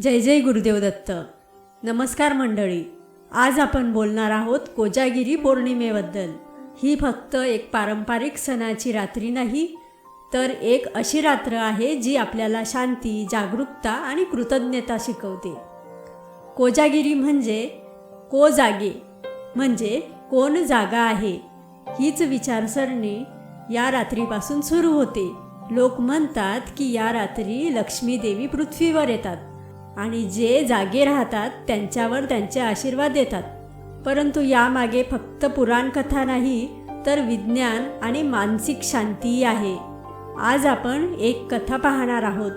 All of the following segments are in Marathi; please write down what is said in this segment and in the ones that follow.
जय जय गुरुदेव दत्त. नमस्कार मंडळी. आज आपण बोलणार आहोत कोजागिरी पौर्णिमेबद्दल. ही फक्त एक पारंपरिक सणाची रात्री नाही तर एक अशी रात्र आहे जी आपल्याला शांती जागरूकता आणि कृतज्ञता शिकवते. कोजागिरी म्हणजे को जागे म्हणजे कोण जागा आहे हीच विचारसरणी या रात्रीपासून सुरू होते. लोक म्हणतात की या रात्री लक्ष्मी देवी पृथ्वीवर येतात. आणि जे जागे राहतात त्यांच्यावर त्यांचे आशीर्वाद देतात. परंतु यामागे फक्त पुराणकथा नाही तर विज्ञान आणि मानसिक शांतीही आहे. आज आपण एक कथा पाहणार आहोत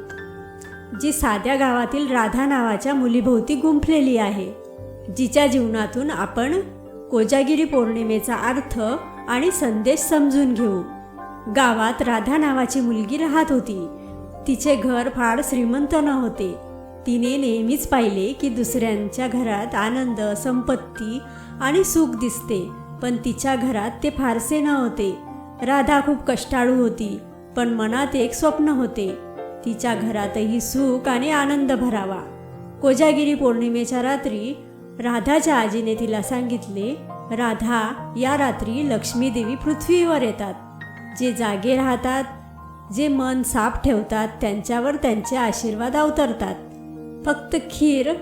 जी साध्या गावातील राधा नावाच्या मुलीभोवती गुंफलेली आहे जिच्या जीवनातून आपण कोजागिरी पौर्णिमेचा अर्थ आणि संदेश समजून घेऊ. गावात राधा नावाची मुलगी राहत होती. तिचे घर फार श्रीमंत नव्हते तिने नेहमीच पाहिले की दुसऱ्यांच्या घरात आनंद संपत्ती आणि सुख दिसते पण तिच्या घरात ते फारसे नव्हते. राधा खूप कष्टाळू होती पण मनात एक स्वप्न होते तिच्या घरातही सुख आणि आनंद भरावा. कोजागिरी पौर्णिमेच्या रात्री राधाच्या आजीने तिला सांगितले राधा या रात्री लक्ष्मी देवी पृथ्वीवर येतात. जे जागे राहतात जे मन साफ ठेवतात त्यांच्यावर त्यांचे आशीर्वाद अवतरतात. फक्त खीर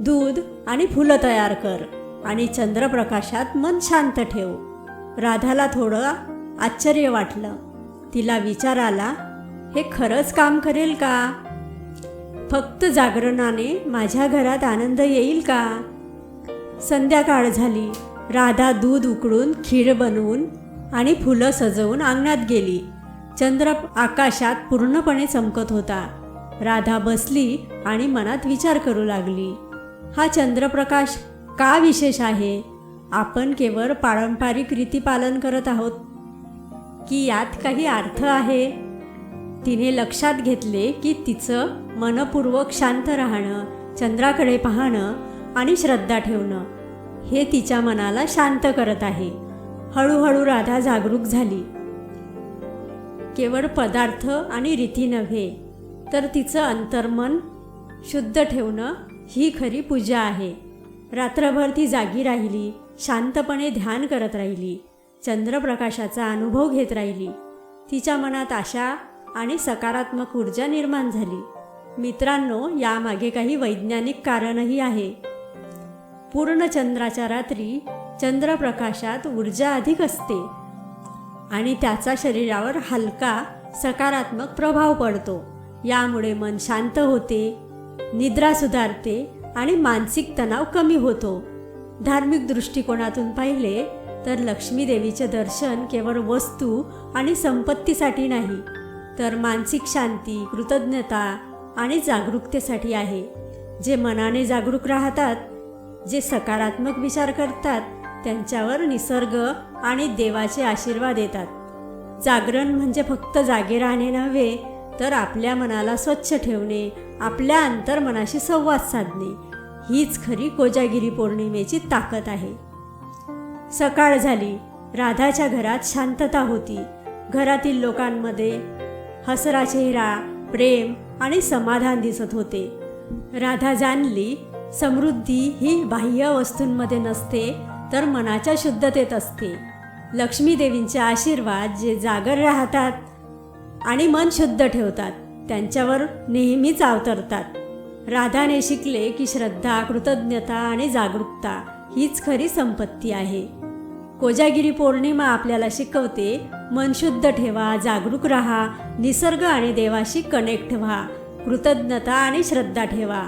दूध आणि फुलं तयार कर आणि चंद्रप्रकाशात मन शांत ठेव. राधाला थोडं आश्चर्य वाटलं. तिला विचार आला हे खरंच काम करेल का? फक्त जागरणाने माझ्या घरात आनंद येईल का? संध्याकाळ झाली. राधा दूध उकळून खीर बनवून आणि फुलं सजवून अंगणात गेली. चंद्र आकाशात पूर्णपणे चमकत होता. राधा बसली आणि मनात विचार करू लागली. हा चंद्रप्रकाश का विशेष आहे? आपण केवळ पारंपरिक रीती पालन करत आहोत. की यात काही अर्थ आहे? तिने लक्षात घेतले की तिचं मनपूर्वक शांत राहणं चंद्राकडे पाहणं आणि श्रद्धा ठेवणं हे तिच्या मनाला शांत करत आहे. हळूहळू राधा जागरूक झाली. केवळ पदार्थ आणि रीती नव्हे तर तिचं अंतर्मन शुद्ध ठेवणं ही खरी पूजा आहे. रात्रभर ती जागी राहिली शांतपणे ध्यान करत राहिली चंद्रप्रकाशाचा अनुभव घेत राहिली. तिच्या मनात आशा आणि सकारात्मक ऊर्जा निर्माण झाली. मित्रांनो यामागे काही वैज्ञानिक कारणही आहे. पूर्ण चंद्राच्या रात्री चंद्रप्रकाशात ऊर्जा अधिक असते आणि त्याचा शरीरावर हलका सकारात्मक प्रभाव पडतो. यामुळे मन शांत होते निद्रा सुधारते आणि मानसिक तणाव कमी होतो. धार्मिक दृष्टिकोनातून पाहिले तर लक्ष्मी देवीचे दर्शन केवळ वस्तू आणि संपत्तीसाठी नाही तर मानसिक शांती कृतज्ञता आणि जागरूकतेसाठी आहे जे मनाने जागरूक राहतात जे सकारात्मक विचार करतात त्यांच्यावर निसर्ग आणि देवाचे आशीर्वाद येतात. जागरण म्हणजे फक्त जागे राहणे नव्हे तर आपल्या मनाला स्वच्छ ठेवणे आपल्या अंतर्मनाशी संवाद साधणे हीच खरी कोजागिरी पौर्णिमेची ताकद आहे. सकाळ झाली राधाच्या घरात शांतता होती. घरातील लोकांमध्ये हसरा चेहरा प्रेम आणि समाधान दिसत होते. राधा जाणली समृद्धी ही बाह्य वस्तूंमध्ये नसते तर मनाच्या शुद्धतेत असते. लक्ष्मीदेवींचे आशीर्वाद जे जागर राहतात आणि मन शुद्ध ठेवतात. त्यांच्यावर नेहमीच अवतरतात. राधाने शिकले की श्रद्धा कृतज्ञता आणि जागरूकता हीच खरी संपत्ती आहे. कोजागिरी पौर्णिमा आपल्याला शिकवते मन शुद्ध ठेवा जागरूक राहा निसर्ग आणि देवाशी कनेक्ट व्हा कृतज्ञता आणि श्रद्धा ठेवा.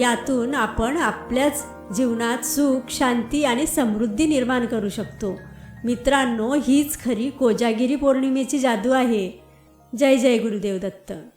यातून आपण आपल्याच जीवनात सुख शांती आणि समृद्धी निर्माण करू शकतो. मित्रांनो हीच खरी कोजागिरी पौर्णिमेची जादू आहे. ジャイジャイグルデウだった。